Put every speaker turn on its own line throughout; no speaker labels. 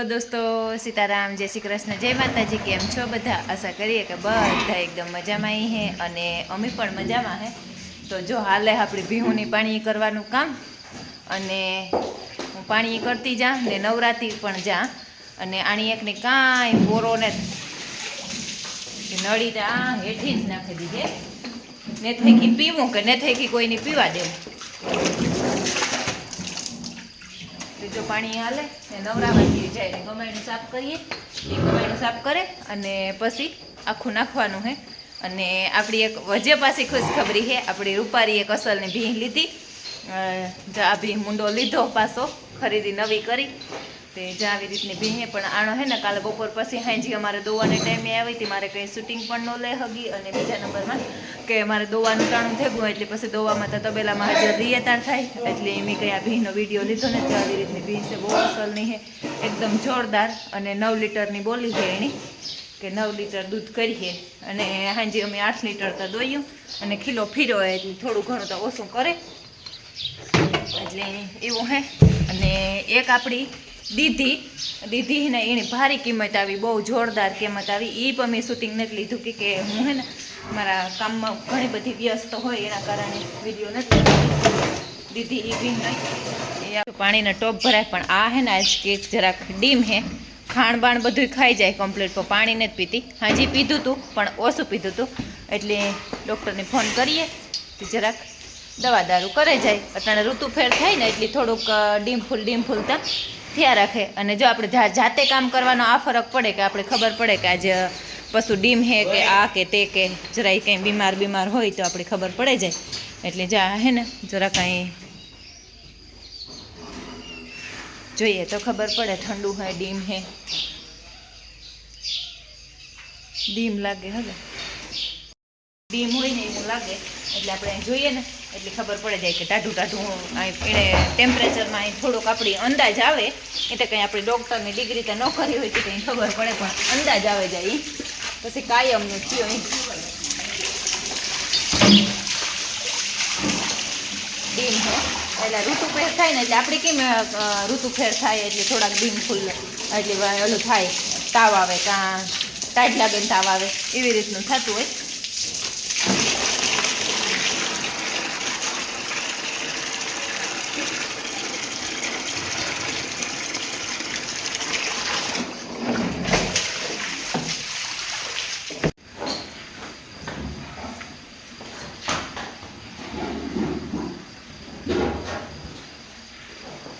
બોલો દોસ્તો, સીતારામ, જય શ્રી કૃષ્ણ, જય માતાજી, કેમ છો બધા? આશા કરીએ કે બધા એકદમ મજામાં હે અને અમે પણ મજામાં હે. તો જો હાલે આપણી ભીહુની પાણી કરવાનું કામ અને હું પાણી કરતી જા ને નવરાત્રિ પણ જા અને આણી એકને કાંઈ બોરો ને નળી આ હેઠી જ નાખી દીધી ને થઈકી પીવું કે ને થઈકી કોઈને પીવા દેવું? બીજું પાણી હાલે, ને નવરાવાથી જાય. ને સાફ કરીએ, એ ગમાયણું સાફ કરે, અને પછી આખું નાખવાનું હે. અને આપણી એક વજે પાસે ખુશખબરી છે આપણી રૂપારી એક અસલની ભીં લીધી. જો આ ભીં મુંડો લીધો પાછો, ખરીદી નવી કરી. તે જે આવી રીતની ભીંગે, પણ આણો હે ને કાલે બપોર પછી હાંજી અમારે દોવાને ટાઈમે આવી હતી, મારે કંઈ શૂટિંગ પણ ન લઈ હગી અને બીજા નંબરમાં કે મારે દોવાનું ટાણું થેગું એટલે પછી દોવામાં તો તબેલામાં હાજર રહીએ તાર થાય, એટલે મેં કંઈ આ ભીંનો વીડિયો લીધો ને આવી રીતની ભીં છે, બહુ અસલની હે. એકદમ જોરદાર અને નવ લીટરની બોલી છે એની, કે નવ લીટર દૂધ કરીએ. અને હાંજી અમે આઠ લીટર તો દોયું અને કિલો ફીરો એટલે થોડું ઘણું તો ઓછું કરે. એટલે એવું હે. અને એક આપણી દીધી. દીધી ને એની ભારી કિંમત આવી, બહુ જોરદાર કિંમત આવી. એ પણ મેં શૂટિંગ નથી લીધું કે હું હે ને મારા કામમાં ઘણી બધી વ્યસ્ત હોય, એના કારણે વીડિયો નથી દીધી એ બી નહીં પાણીના ટોપ ભરાય, પણ આ હે ને આજ કેક જરાક ડીમ હે. ખાણ બાણ બધું ખાઈ જાય કમ્પ્લીટ પણ પાણી નથી પીતી. હાજી પીધું હતું પણ ઓછું પીધું હતું એટલે ડૉક્ટરને ફોન કરીએ તો જરાક દવા દારૂ કરે જાય. અત્યારે ઋતુ ફેર થાય ને, એટલે થોડુંક ડીમ ફૂલ, ડીમ ફૂલતા. થયા રાખે. અને જો આપણે જાતે કામ કરવાનો આ ફરક પડે કે આપણે ખબર પડે કે આજે પશુ ડીમ હે કે આ કે તે કે, જરાય કંઈ બીમાર બીમાર હોય તો આપણે ખબર પડે જાય. એટલે જા, હે ને જરા કાંઈ જોઈએ તો ખબર પડે ઠંડુ હે, ડીમ હે. ડીમ લાગે હવે ડીમ હોય ને એવું લાગે. એટલે આપણે જોઈએ ને, એટલે ખબર પડે જાય કે ટાઢું ટાઢું એને ટેમ્પરેચરમાં અહીં થોડોક આપણી અંદાજ આવે. એ તો કંઈ આપણી ડૉક્ટરની ડિગ્રી તો ન કરી હોય તો કંઈ ખબર પડે, પણ અંદાજ આવે જાય. પછી કાયમનું થયું અહીં. ડીમ હે. એટલે ઋતુ ફેર થાય ને, એટલે આપણે કેમ ઋતુફેર ઋતુ ફેર થાય એટલે થોડાક ડીમ ફૂલ, એટલે ઓલું થાય. તાવ આવે, કાં ટાઈટ લાગે તાવ આવે. એવી રીતનું થતું હોય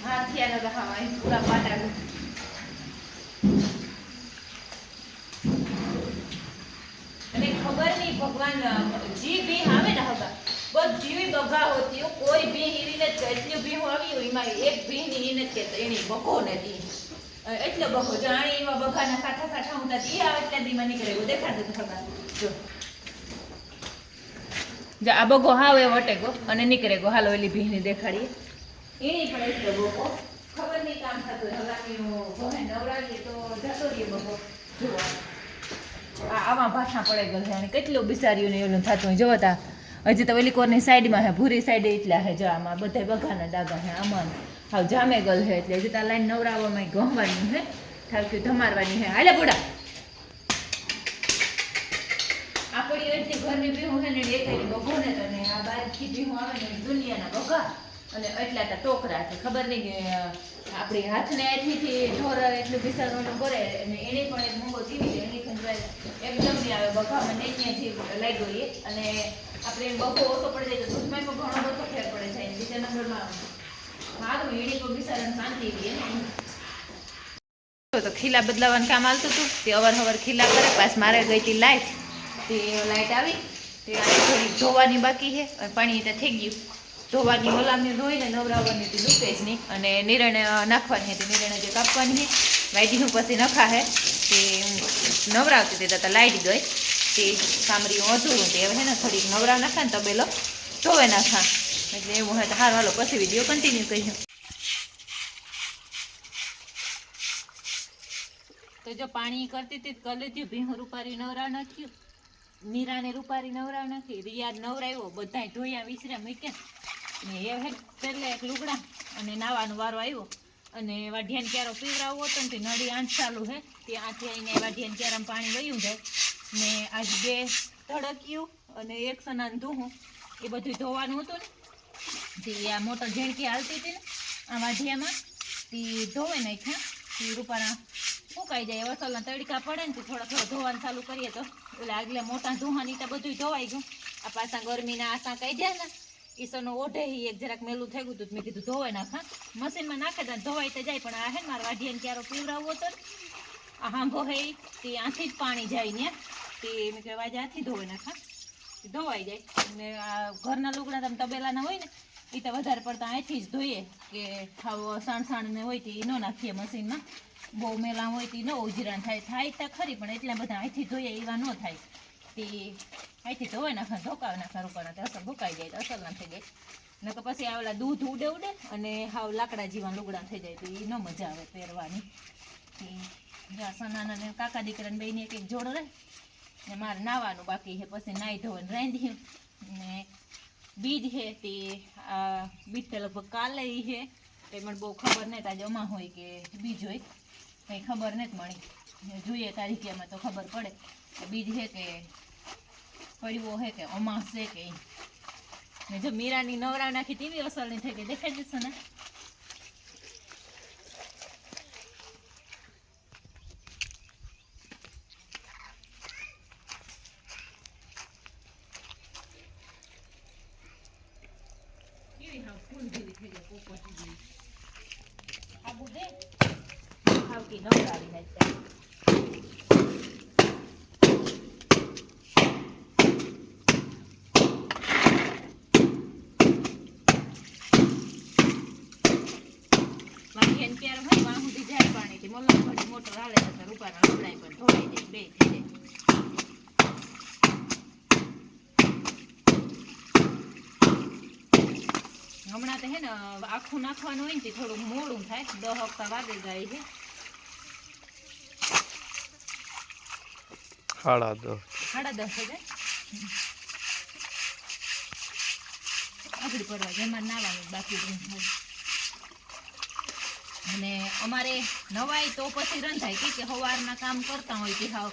હાથિયા લગા હા અહીં પૂરા પાટા અને ખબર નહીં ભગવાન જી ભી આવે ને હગા બધી બગા હોતી હોય. કોઈ ભી હીરીને જ એટલી ભી આવી હોય એમાં એક ભી ની ઈને જ કે એની બગો નથી. એટલે બગો. જાણી એવા બગાના સાઠા સાઠા હું નથી આવે એટલે દીમાં નીકળે એવું દેખાડે તો ખબર જો. જો આ બગો હાવ એ વટેગો અને નીકળે ગો. હાલો એલી ભીની દેખાડીએ. એની પણ એટલે બગો. ખબર નહીં કામ થતું ભણે નવરાવીએ તો જતો રહીએ બગો. જુઓ. આ આમાં ભાષા પડે ગયો કેટલું બિચારીઓને એનું થતું હોય. જોવો તા, હજી તો ઓલી કોરની સાઈડમાં હે ભૂરી સાઈડે એટલા હે જો આમાં બધા બઘાના ડાગા હે આમાં હાવ જામે ગલ હે એટલે હજી તો લાઈન નવરાવવામાં ગમવાનું હે ઠાક્યું ધમારવાની હે હાલે બોડા. આપણી એટલી ઘરની ભીહું હે ને એકેય બગો ને તને આ બહારથી ભીહું આવે ને દુનિયાના બગા અને એટલા તા ટોકરા છે ખબર નહીં કે આપણી હાથને અહીંથી ઢોર એટલું બિસારવાનું કરે અને એને પણ એક મૂંગો જીવી એની ખંજવાય એકદમ નહીં આવે બગામાં ને ત્યાંથી લાગ્યો એ. અને આપણે બગો ઓછો પડી જાય તો દૂધમાં પણ ઘણો બધો ફેર પડે છે. બીજા નંબરમાં સારું એની પર બિસારાને શાંતિ એવી તો ખીલા બદલાવાનું કામ આવતું હતું. તે અવાર હવાર ખીલા કરે. પાસ મારે ગઈ હતી લાઈટ. તે લાઇટ આવી. તે થોડી ધોવાની બાકી છે. પાણી તો થઈ ગયું. ધોવાની ઓલામને ધોઈને નવરાવવાની હતી નહીં. અને નિરણે નાખવાની હતી, નિરણે જે કાપવાની વાઈટીનું પછી નખા હે તે નવરાવતી હતી, તા લાઈટ ગઈ. તે કામરી હું અધૂરું તે હવે ને, થોડીક નવરાવ નાખા ને તબેલો, ધોવે નાખા. એટલે એવું હોય તો હાર. હાલો, પછી વીડિયો કન્ટિન્યુ કરીશું. તો જો પાણી કરતી હતી, તો કરી લીધું ભીહું રૂપારી નવરા નાખ્યું. મીરાને રૂપારી નવરા નાખી. રિયાદ નવરાવ્યો બધાય ધોયા, વિસર્યા, મૂક્યા. ને એ હે પહેલે એક લુગડા અને નાવાનો વારો આવ્યો. અને વાઢિયાને ક્યારો પીવરાવવો હતો ને તે નળી આંચ ચાલુ હે ત્યાંથી આવીને વાઢિયાને ક્યારામાં પાણી વયું જાય. ને આજ બે ધડક્યું અને એક સનાન ધૂહું. એ બધું ધોવાનું હતું ને. તે આ મોટર ઝેણકી હાલતી હતી ને, આ વાઢિયામાં. તે ધોવે નાખ્યા. તે રૂપાના સુકાઈ જાય વસલના તડકા પડે ને તો થોડા થોડા ધોવાનું ચાલુ કરીએ તો. એટલે આગલા મોટા ધોવાની તો બધું ધોવાઈ ગયું. આ પાછા ગરમીના આસા જાય ને. ઈસોનો ઓઢે એક જરાક મેલું થઈ ગયું હતું મેં કીધું ધોવાઈ નાખા મશીનમાં નાખે તો ધોવાઈ તો જાય, પણ આ હે ને મારા વાઢીને ક્યારો પીવરાવવો હતો ને, આ હાંભો હે તે આથી જ પાણી જાય ને, તે મેં કહેવાય આજે આથી ધોવાઈ નાખા ધોવાઈ જાય. અને આ ઘરના લુગડા તમે તબેલાના હોય ને એ તો વધારે પડતા અહીંથી જ ધોઈએ, કે ખાવ સાણ સાણ ને હોય તે એ ન નાખીએ મશીનમાં. બહુ મેલા હોય તે ન ઉજીરાણ થાય થાય તો ખરી, પણ એટલા બધા અહીંથી ધોઈએ એવા ન થાય. તે અહીંથી ધોવાઈ નાખા, ધોકાવી નાખા રૂપાના તો અસર ભૂકાઈ જાય તો અસર ના થઈ જાય. નકર પછી આ ઓલા દૂધ ઉડે ઉડે, અને હાવ લાકડા જેવા લુગડા થઈ જાય, તો એ ન મજા આવે પહેરવાની. સનાના ને કાકા દીકરાને બેને એક એક જોડ રહે, ને મારે નાવાનું બાકી છે, પછી નાઈ ધોઈને રાંધ્યું ને બીજ છે તે બીજ તો લગભગ કાલે છે, તે મને બહુ ખબર નહીં આજે અમા હોય કે બીજ હોય, કંઈ ખબર નથી મળી. જોઈએ તારીખેમાં તો ખબર પડે. બીજ છે કે પડવો છે કે અમાસ છે કે. ને જો મીરાની નવરા નાખી તેવી અસર નહીં થઈ ગઈ દેખાઈ જશે ને કેવી હાવ ફૂલ જેવી થઈ ગઈ પોપટ જેવી. આબુ દે હાવ કે નવરાવી નાખતા ક્યારે હોય સુધી જાય પાણીથી મલમ ઘડી મોટર હાલે તો રૂપાના લપડાય પણ ધોવાઈ જાય બે થઈ જાય. હમણાં તો હે ને આખું નાખવાનું હોય ને થોડું મોડું થાય. દસ હપ્તા વાગે જાય છે.
સાડા દસ.
સાડા દસ હજાર આગળ પડવા જેમાં નાવાનું બાકી. અને અમારે નવાઈ તો પછી રંધાય. કે કે સવારના કામ કરતા હોય કે હાવ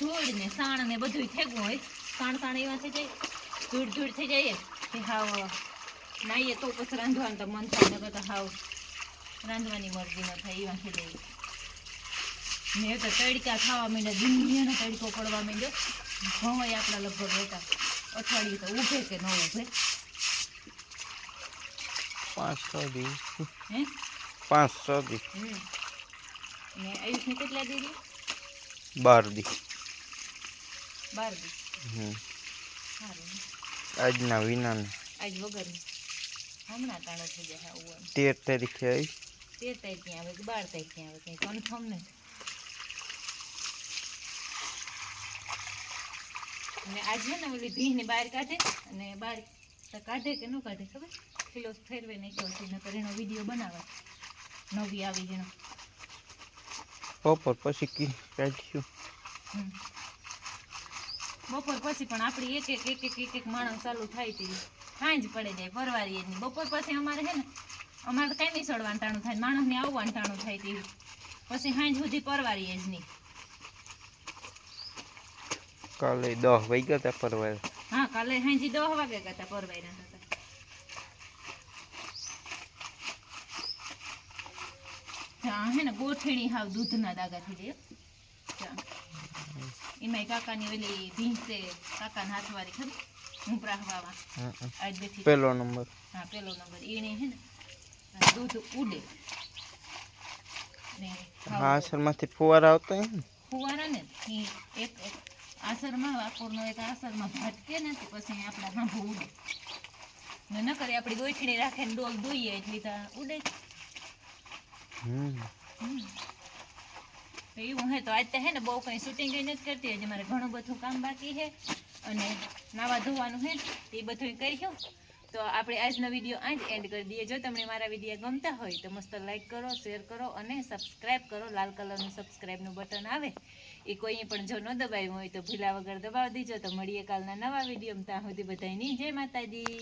ધૂળ ને સાણ ને બધું થેગું હોય. સાણ સાણ એવા થઈ જાય. ધૂળ ધૂળ થઈ જાય કે હાવ નાઈએ તો પછી રાંધવાનું તો મન થાય. નકર તો હાવ રાંધવાની મરજી ન થાય એવા થઈ જાય. મેં તો તડકા ખાવા માંડ્યા. દુનિયાનો તડકો પડવા માંડ્યો. ભવાય આપણા લગભગ રહેતા. અઠવાડિયું તો ઊભે કે ન ઊભે.
પાંચ છ દિવસ.
હે?
પાંચ છ દી
હમ ને આયુષને કેટલા દીધી
બાર દી
બાર દી
હમ.
સારું
આજના વિનાને
આજ વગરની હમણાં તાણો થઈ જાય આવું એમ
તેર તારીખે આવી
તેર તારીખ ક્યાં આવે કે બાર તારીખ ક્યાં આવે કંઈ કન્ફર્મ નહીં અને આજ છે ને ઓલી ભીંને બહાર કાઢે અને બહાર તો કાઢે કે ન કાઢે ખબર કિલો ફેરવે નાખ્યો છે નકર એનો વીડિયો બનાવે નવી આવી જેનો
બપોર પછી કી કાઢ્યું
બપોર પછી પણ આપણી એક એક એક એક એક એક માણસ ચાલુ થાય તે. સાંજ પડે જાય પરવારી એની. બપોર પછી અમારે છે ને અમારે કઈ નહીં સડવાનું ટાણું થાય માણસને આવવાનું ટાણું થાય તેવું પછી સાંજ સુધી પરવારીએ જ નહીં.
કાલે દસ વાગ્યા હતા પરવાર
હા કાલે સાંજે દસ વાગે કરતા પરવાર્યા હતા હા હે ને ગોઠણી હાવ દૂધના દાગા થઈ જાય જા. એમાંય કાકાની ઓલી ભીંસે કાકાના હાથવાળી ખરી હું પ્રાહવામાં આજ બેઠી
પેલો નંબર
હા પેલો નંબર એને હે ને આ દૂધ ઉડે ને હાવ
હા અસરમાંથી ફુવારા આવતા હે ને
ફુવારા ને ઈ એક એક આસરમાં વાપરનો એક આસરમાં ભટકે ને તો પછી આપણા હાંભું ઉડે ને ન કરે આપણી ગોઠણી રાખે ને ડોલ દોઈએ એટલી તો ઉડે જ.
હમ
હમ. તો એવું હે તો આજ હે ને બહુ કંઈ શૂટિંગ નથી કરતી. હજી મારે ઘણું બધું કામ બાકી છે અને નાવા ધોવાનું હે એ બધું કર્યું તો આપણે આજનો વીડિયો આજ એન્ડ કરી દઈએ. જો તમને મારા વીડિયો ગમતા હોય તો મસ્ત લાઈક કરો શેર કરો અને સબસ્ક્રાઈબ કરો. લાલ કલરનું સબસ્ક્રાઈબનું બટન આવે. એ કોઈ પણ જો ન દબાવ્યું હોય તો ભૂલા વગર દબાવી દીજો. તો મળીએ કાલના નવા વિડીયોમાં ત્યાં સુધી બધાની જય માતાજી.